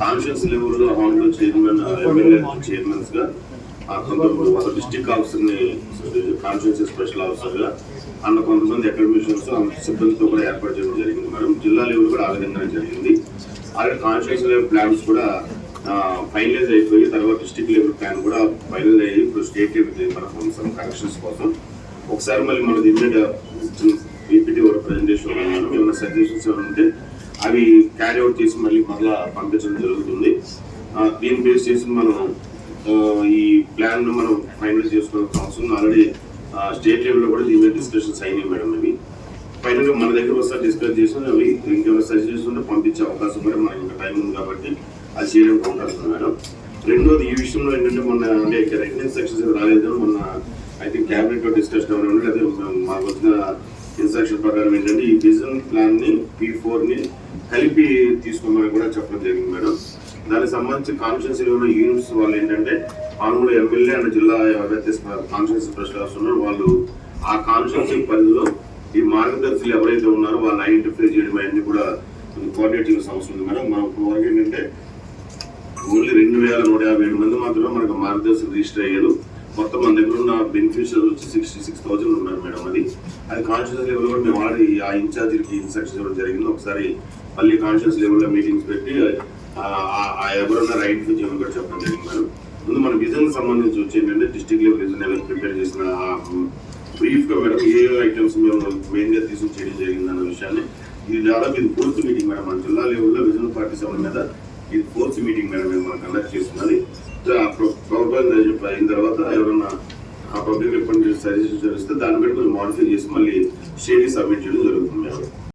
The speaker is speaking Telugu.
కాన్షియస్ లెవెల్లో హానరబుల్ చైర్మన్ ఎమ్మెల్యే చైర్మన్స్గా ఆ కొంతమంది ఒక డిస్ట్రిక్ట్ ఆఫీసర్ని కాన్షియస్ స్పెషల్ ఆఫీసర్గా అన్న కొంతమంది అకాడమిషియన్స్ సిబ్బందితో కూడా ఏర్పాటు చేయడం జరిగింది మేడం. జిల్లా లెవెల్ కూడా ఆ విధంగా జరిగింది. అలాగే కాన్షియస్ లెవెల్ ప్లాన్స్ కూడా ఫైనలైజ్ అయిపోయి తర్వాత డిస్ట్రిక్ట్ లెవెల్ ప్లాన్ కూడా ఫైనల్ అయ్యి ఇప్పుడు స్టేట్ లెవెల్ మన సమ్ కరెక్షన్స్ కోసం. ఒకసారి మళ్ళీ మనది ఇమ్మీడియట్ మీద పీపీటీ ప్రజెంటేషన్ ఏమైనా సజెషన్స్ ఏమైనా ఉంటే అవి క్యారీ అవుట్ చేసి మళ్ళీ మళ్ళీ పంపించడం జరుగుతుంది. ఆ, దీన్ని బేస్ చేసి మనం ఈ ప్లాన్ను మనం ఫైనల్ చేసుకోవాల్సిన అవసరం ఆల్రెడీ స్టేట్ లెవెల్లో కూడా దీని మీద డిస్కషన్స్ అయినాయి మేడం అవి. ఫైనల్గా మన దగ్గర ఒకసారి డిస్కస్ చేసి అవి ఇంకేమైనా సజెషన్స్ ఉంటే పంపించే అవకాశం కూడా మనకి ఇంకా టైం ఉంది కాబట్టి అది చేయడానికి అవకాశం మేడం. రెండోది ఈ విషయంలో ఏంటంటే మొన్న అంటే రిటర్న్ సెక్షన్స్ రాలేదు. మొన్న ఐ థింక్ క్యాబినెట్లో డిస్కషన్ అవ్వడం లేదా మాకు వచ్చిన ఇన్స్ట్రక్షన్ ప్రకారం ఏంటంటే ఈ బిజినెస్ ప్లాన్ని పీ ఫోర్ని కలిపి తీసుకోమని కూడా చెప్పడం జరిగింది మేడం. దానికి సంబంధించి కాన్స్టిట్యూన్సీ ఉన్న యూనిట్స్ వాళ్ళు ఏంటంటే ఆల్మూడు ఎమ్మెల్యే అండ్ జిల్లా ఎవరైతే కాన్స్టిట్యూన్సీ స్పెషల్ ఉన్నారో. వాళ్ళు ఆ కాన్స్టిట్యూన్సీ పరిధిలో ఈ మార్గదర్శులు ఎవరైతే ఉన్నారో వాళ్ళని ఐడెంటిఫై చేయడం అన్ని కూడా కోఆర్డినేట్ సంస్థ అవసరం ఉంది మేడం. మనం వరకు ఏంటంటే ఓన్లీ రెండు వేల నూట యాభై ఏడు మంది మాత్రమే మనకు మార్గదర్శకులు రిజిస్టర్ అయ్యారు. మొత్తం మన దగ్గర ఉన్న బెనిఫిషియర్ వచ్చి సిక్స్టీ సిక్స్ థౌసండ్ ఉన్నారు మేడం అది. అది కాన్షియస్ లెవెల్ కూడా మేము ఆల్రెడీ ఆ ఇన్ఛార్జీకి ఇన్స్ట్రక్షన్ ఇవ్వడం జరిగింది. ఒకసారి మళ్ళీ కాన్షియస్ లెవెల్లో మీటింగ్స్ పెట్టి ఆ- ఎవరున్న రైట్ చేయమని కూడా చెప్పడం జరిగింది మేడం. ముందు మన విజన్ సంబంధించి వచ్చి ఏంటంటే డిస్ట్రిక్ట్ లెవెల్ విజన్ ఎలా ప్రిపేర్ చేసిన బ్రీఫ్గా మేడం ఏ ఐటమ్స్ మేము మెయిన్గా తీసుకుని చేయడం జరిగింది అన్న విషయాన్ని ఇది దాదాపు ఇది ఫోర్త్ మీటింగ్ మేడం. మన జిల్లా లెవెల్లో విజన్ పార్టీ సభ మీద ఇది ఫోర్త్ మీటింగ్ మేడం మేము మనం కండక్ట్ చేస్తున్నది. ప్రభుత్వం అయిన తర్వాత ఎవరన్నా ఆ పబ్లిక్ రిప్రజెంటేటివ్ సజెషన్ చేస్తే దాన్ని బట్టి కొంచెం మాడిఫై చేసి మళ్ళీ స్టేట్కి సబ్మిట్ చేయడం జరుగుతుంది మేడం.